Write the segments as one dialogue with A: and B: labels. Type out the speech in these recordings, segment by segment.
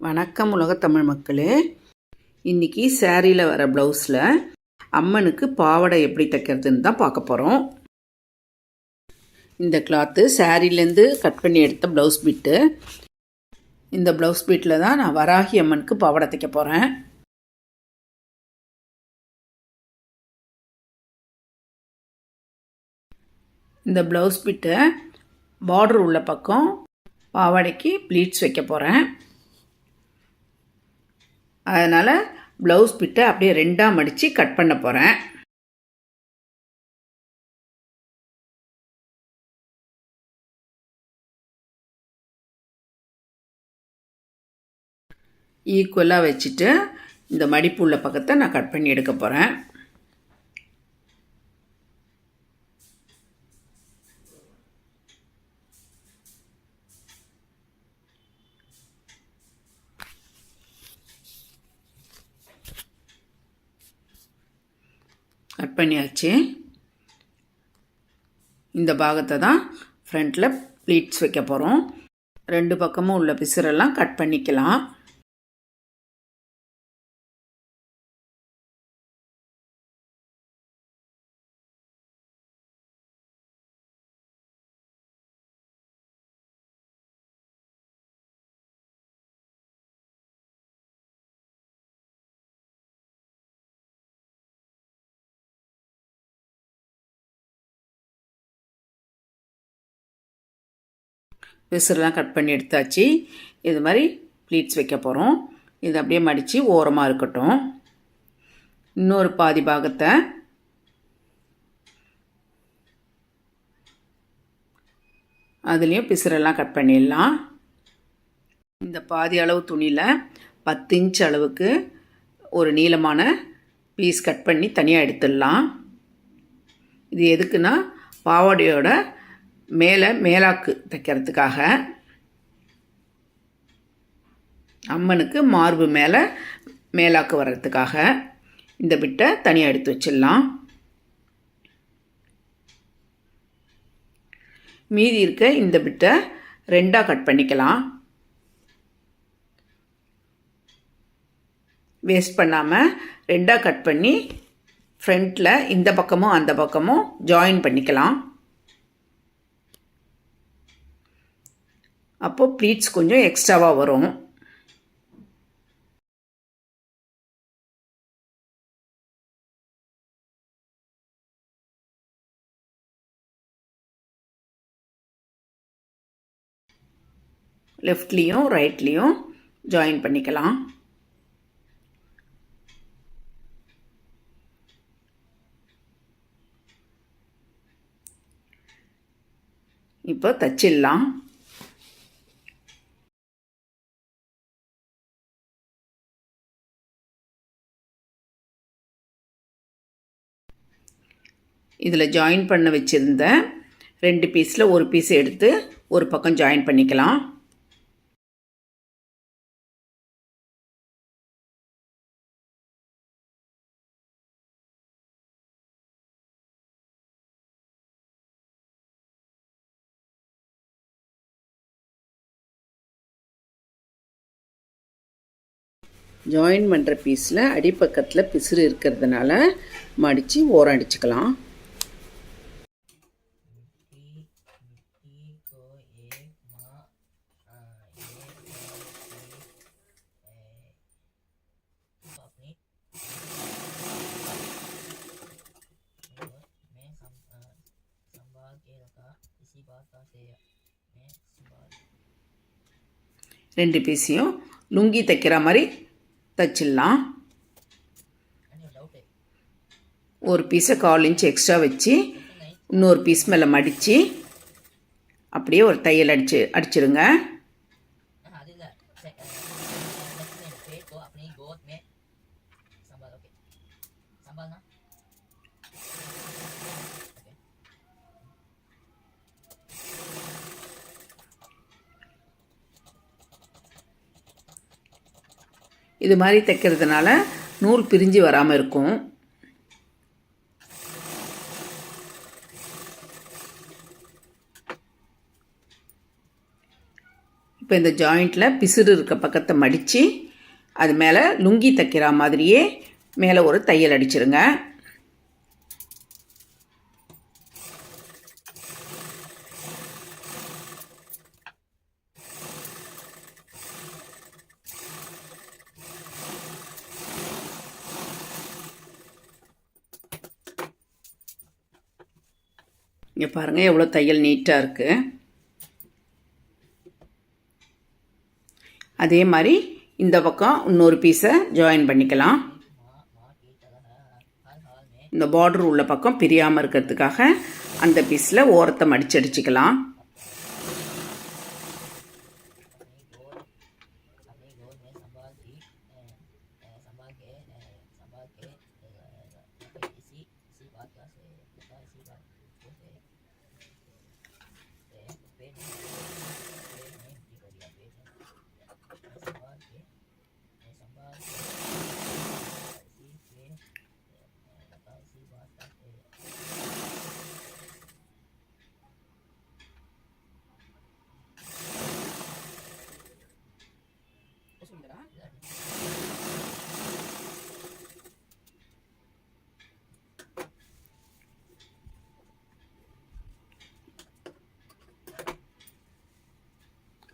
A: வணக்கம் உலகத்தமிழ் மக்களே. இன்றைக்கி சேரீயில் வர ப்ளவுஸில் அம்மனுக்கு பாவாடை எப்படி தைக்கிறதுன்னு தான் பார்க்க போகிறோம் இந்த கிளாத்து சேரீலேருந்து கட் பண்ணி எடுத்த ப்ளவுஸ் பீட்டு இந்த ப்ளவுஸ் பீட்டில் தான் நான் வராகி அம்மனுக்கு பாவாடை தைக்க போகிறேன் இந்த ப்ளவுஸ் பிட்டை பார்டர் உள்ள பக்கம் பாவாடைக்கு ப்ளீட்ஸ் வைக்க போகிறேன் அதனால் ப்ளவுஸ் பிட்டை அப்படியே ரெண்டாக மடித்து கட் பண்ண போகிறேன் ஈக்குவலாக வச்சுட்டு இந்த மடிப்பு உள்ள பக்கத்தை நான் கட் பண்ணி எடுக்க போகிறேன் கட் பண்ணியாச்சு. இந்த பாகத்தை தான் ஃப்ரண்ட்டில் ப்ளீட்ஸ் வைக்க போகிறோம் ரெண்டு பக்கமும் உள்ள பிசுரெல்லாம் கட் பண்ணிக்கலாம். விசிறெலாம் கட் பண்ணி எடுத்தாச்சு. இது மாதிரி ப்ளீட்ஸ் வைக்க போகிறோம் இது அப்படியே மடித்து ஓரமாக இருக்கட்டும். இன்னொரு பாதி பாகத்தை அதுலேயும் பிசுரெல்லாம் கட் பண்ணிடலாம். இந்த பாதி அளவு துணியில் பத்து இன்ச் அளவுக்கு ஒரு நீளமான பீஸ் கட் பண்ணி தனியாக எடுத்துடலாம். இது எதுக்குன்னா பாவாடையோட மேலே மேலாக்கு தைக்கிறதுக்காக அம்மனுக்கு மார்பு மேலே மேலாக்கு வர்றதுக்காக இந்த பிட்டை தனியாக எடுத்து வச்சிடலாம். மீதி இருக்க இந்த பிட்டை ரெண்டாக கட் பண்ணிக்கலாம். வேஸ்ட் பண்ணாமல் ரெண்டாக கட் பண்ணி ஃப்ரண்ட்டில் இந்த பக்கமும் அந்த பக்கமும் ஜாயின் பண்ணிக்கலாம். அப்போது ப்ளீட்ஸ் கொஞ்சம் எக்ஸ்ட்ராவாக வரும். லெஃப்ட்லேயும் ரைட்லேயும் ஜாயின் பண்ணிக்கலாம். இப்போ தச்சிடலாம். இதில் ஜாயின் பண்ண வச்சுருந்த ரெண்டு பீஸில் ஒரு பீஸ் எடுத்து ஒரு பக்கம் ஜாயின் பண்ணிக்கலாம். ஜாயின் பண்ணுற பீஸில் அடிப்பக்கத்தில் பிசுறு இருக்கிறதுனால மடித்து ஓரம் அடிச்சுக்கலாம். ரெண்டு பீஸையும் லுங்கி தைக்கிற மாதிரி தைச்சிடலாம். ஒரு பீஸை கால் இன்ச் எக்ஸ்ட்ரா வச்சு இன்னொரு பீஸ் மேலே மடித்து அப்படியே ஒரு தையல் அடிச்சு அடிச்சிருங்க இது மாதிரி தைக்கிறதுனால நூல் பிரிஞ்சு வராமல் இருக்கும். இப்போ இந்த ஜாயிண்ட்டில் பிசுறு இருக்க பக்கத்தை மடித்து அது மேலே லுங்கி தைக்கிற மாதிரியே மேலே ஒரு தையல் அடிச்சிருங்க. இங்கே பாருங்கள் எவ்வளோ தையல் நீட்டாக இருக்குது அதே மாதிரி இந்த பக்கம் இன்னொரு பீஸை ஜாயின் பண்ணிக்கலாம். இந்த பார்டர் உள்ள பக்கம் பிரியாமல் இருக்கிறதுக்காக அந்த பீஸில் ஓரத்தை மடிச்சு அடிச்சுக்கலாம்.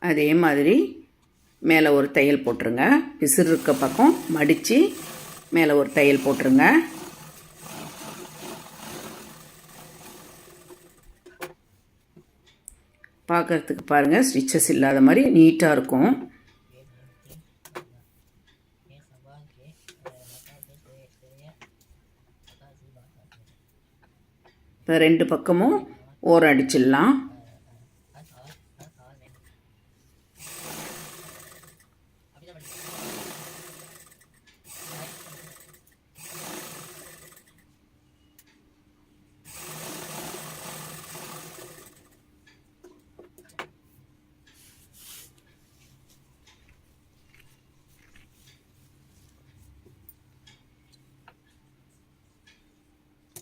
A: அதே மாதிரி மேலே ஒரு தையல் போட்டுருங்க. விசிறு இருக்க பக்கம் மடித்து மேலே ஒரு தையல் போட்டுருங்க. பார்க்குறதுக்கு பாருங்கள் ஸ்டிச்சஸ் இல்லாத மாதிரி நீட்டாக இருக்கும். இப்போ ரெண்டு பக்கமும் ஓரம் அடிச்சிடலாம்.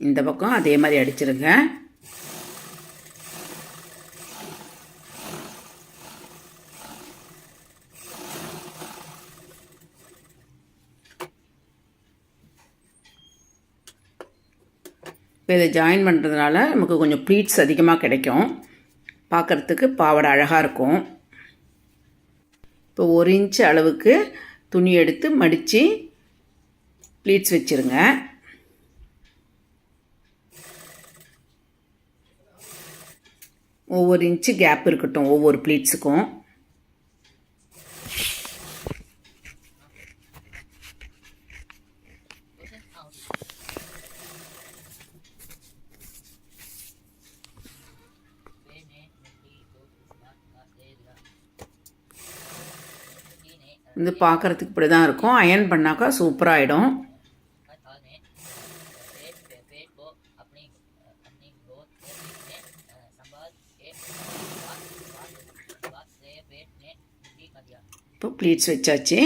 A: இந்த பக்கம் அதே மாதிரி அடிச்சிருங்க. இப்போ இதை ஜாயின் பண்ணுறதுனால நமக்கு கொஞ்சம் ப்ளீட்ஸ் அதிகமாக கிடைக்கும். பார்க்குறதுக்கு பாவாடை அழகாக இருக்கும். இப்போ ஒரு இன்ச் அளவுக்கு துணி எடுத்து மடித்து ப்ளீட்ஸ் வச்சுருங்க. ஒவ்வொரு இன்ச்சு கேப் இருக்கட்டும் ஒவ்வொரு ப்ளீட்ஸுக்கும் வந்து பார்க்குறதுக்கு இப்படி தான் இருக்கும். அயன் பண்ணாக்கா சூப்பராகிடும் இப்போ ப்ளீட்ஸ் வச்சாச்சு.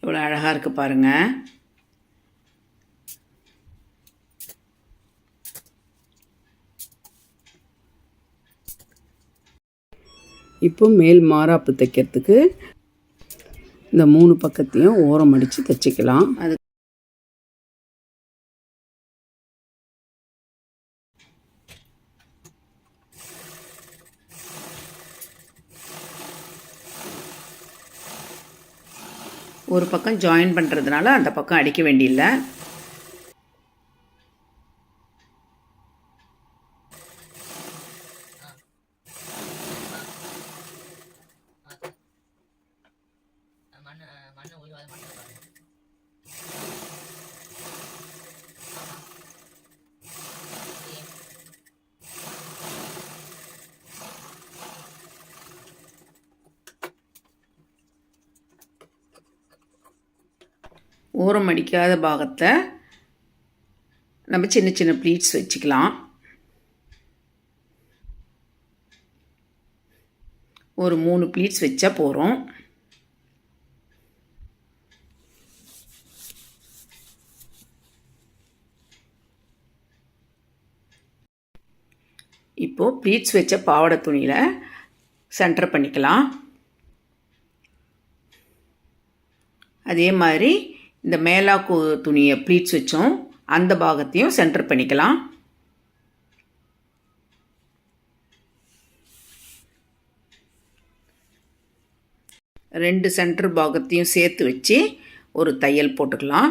A: இவ்வளோ அழகாக இருக்குது பாருங்கள் இப்போ மேல் மாறாப்பு தைக்கிறதுக்கு இந்த மூணு பக்கத்தையும் ஓரம் அடித்து தைச்சிக்கலாம். அது ஒரு பக்கம் ஜாயின் பண்ணுறதுனால அந்த பக்கம் அடிக்க வேண்டியில்லை. ஓரம் அடிக்காத பாகத்தை நம்ம சின்ன சின்ன ப்ளீட்ஸ் வச்சுக்கலாம். ஒரு மூணு ப்ளீட்ஸ் வச்சா போகிறோம் இப்போது ப்ளீட்ஸ் வச்ச பாவாடை துணியில் சென்டர் பண்ணிக்கலாம். அதே மாதிரி இந்த மேலாக்கு துணியை ப்ளீட்ஸ் வச்சோம். அந்த பாகத்தையும் சென்டர் பண்ணிக்கலாம். ரெண்டு சென்டர் பாகத்தையும் சேர்த்து வச்சு ஒரு தையல் போட்டுக்கலாம்.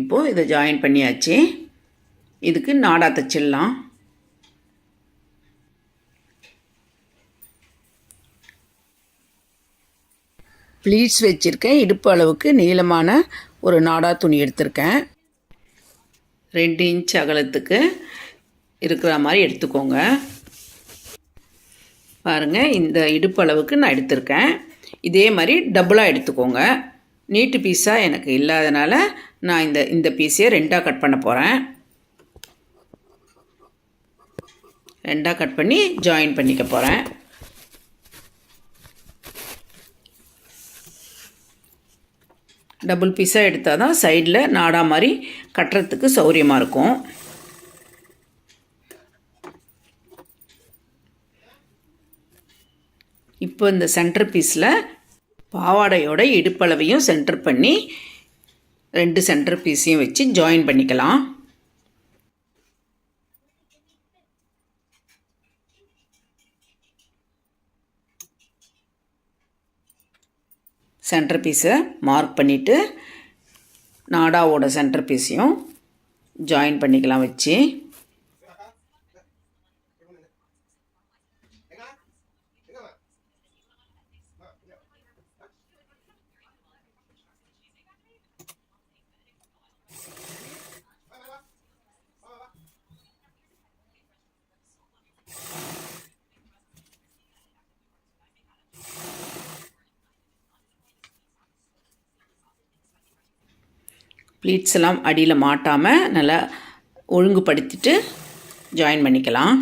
A: இப்போது இதை ஜாயின் பண்ணியாச்சு. இதுக்கு நாடா தைச்சிடலாம் ப்ளீட்ஸ் வச்சுருக்கேன். இடுப்பு அளவுக்கு நீளமான ஒரு நாடா துணி எடுத்திருக்கேன். ரெண்டு இன்ச் அகலத்துக்கு இருக்கிற மாதிரி எடுத்துக்கோங்க. பாருங்கள் இந்த இடுப்பு அளவுக்கு நான் எடுத்திருக்கேன். இதே மாதிரி டபுளாக எடுத்துக்கோங்க. நீட்டு பீஸாக எனக்கு இல்லாதனால நான் இந்த இந்த பீஸையே ரெண்டாக கட் பண்ண போகிறேன் ரெண்டாக கட் பண்ணி ஜாயின் பண்ணிக்க போகிறேன் டபுள் பீஸாக எடுத்தால் தான் சைடில் நாடா மாதிரி கட்டுறதுக்கு சௌரியமாக இருக்கும். இப்போ இந்த சென்டர் பீஸில் பாவாடையோட இடுப்பளவையும் சென்டர் பண்ணி ரெண்டு சென்டர் பீஸையும் வச்சு ஜாயின் பண்ணிக்கலாம். சென்டர் பீஸை மார்க் பண்ணிவிட்டு நாடாவோட சென்டர் பீஸையும் ஜாயின் பண்ணிக்கலாம் வச்சு. ப்ளீட்ஸ் எல்லாம் அடியில் மாட்டாமல் நல்லா ஒழுங்குபடுத்திட்டு ஜாயின் பண்ணிக்கலாம்.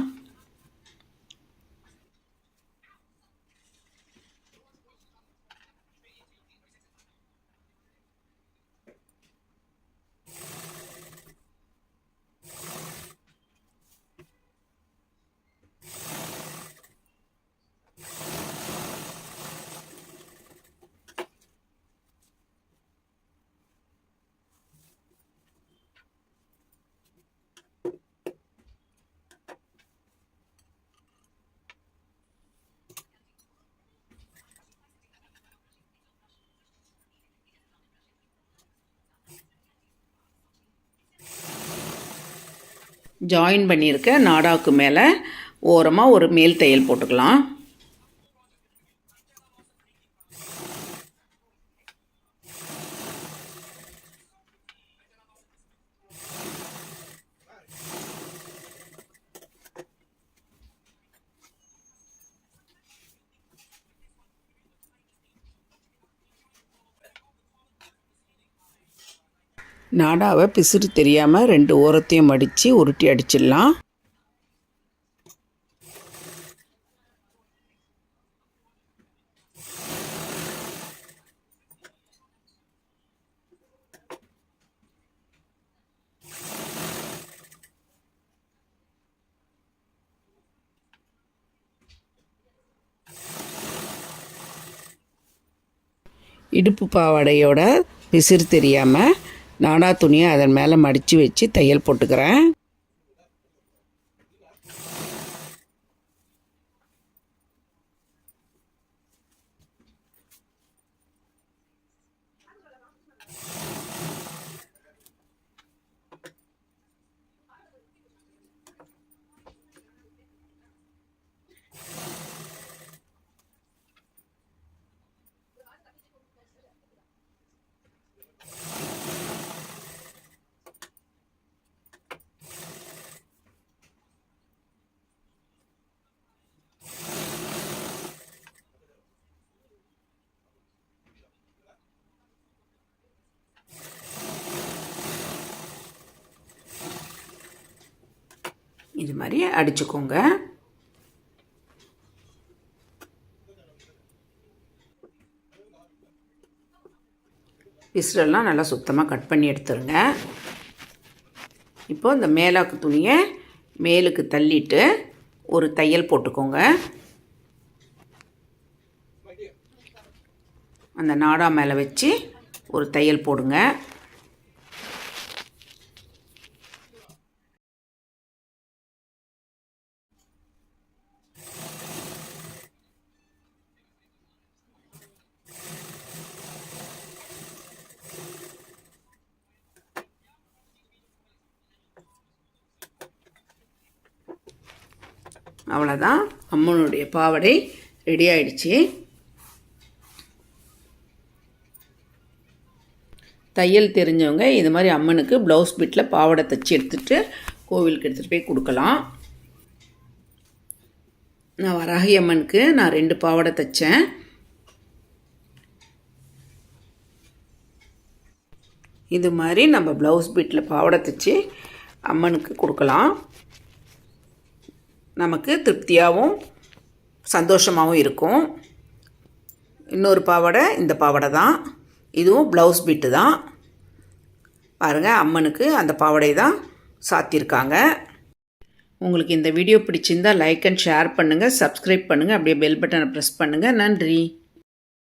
A: ஜாயின் பண்ணியிருக்க நாடாவுக்கு மேலே ஓரமாக ஒரு மேல் தையல் போட்டுக்கலாம். நாடாவை பிசுறு தெரியாமல் ரெண்டு ஓரத்தையும் மடித்து உருட்டி அடிச்சிடலாம். இடுப்பு பாவாடையோட பிசிறு தெரியாமல் நாடா துணியை அதன் மேலே மடித்து வச்சு தையல் போட்டுக்கிறேன். இது மாதிரி அடிச்சுக்கோங்க. விசிறெல்லாம் நல்லா சுத்தமாக கட் பண்ணி எடுத்துருங்க. இப்போ இந்த மேலாக்கு துணியை மேலுக்கு தள்ளிட்டு ஒரு தையல் போட்டுக்கோங்க. அந்த நாடா மேலே வச்சு ஒரு தையல் போடுங்க. அவ்வளோதான் அம்மனுடைய பாவாடை ரெடி ஆயிடுச்சு. தையல் தெரிஞ்சவங்க இது மாதிரி அம்மனுக்கு ப்ளவுஸ் பிட்டில் பாவாடை தைச்சி எடுத்துகிட்டு கோவிலுக்கு எடுத்துகிட்டு போய் கொடுக்கலாம். நான் வராகி அம்மனுக்கு நான் ரெண்டு பாவாடை தைச்சேன். இது மாதிரி நம்ம ப்ளவுஸ் பிட்டில் பாவாடை தைச்சி அம்மனுக்கு கொடுக்கலாம். நமக்கு திருப்தியாகவும் சந்தோஷமாகவும் இருக்கும். இன்னொரு பாவாடை இந்த பாவாடை தான். இதுவும் ப்ளவுஸ் பிட்டு தான். பாருங்கள் அம்மனுக்கு அந்த பாவாடை தான் சாத்தியிருக்காங்க. உங்களுக்கு இந்த வீடியோ பிடிச்சிருந்தால் லைக் அண்ட் ஷேர் பண்ணுங்கள் சப்ஸ்கிரைப் பண்ணுங்கள் அப்படியே பெல் பட்டனை ப்ரெஸ் பண்ணுங்கள் நன்றி.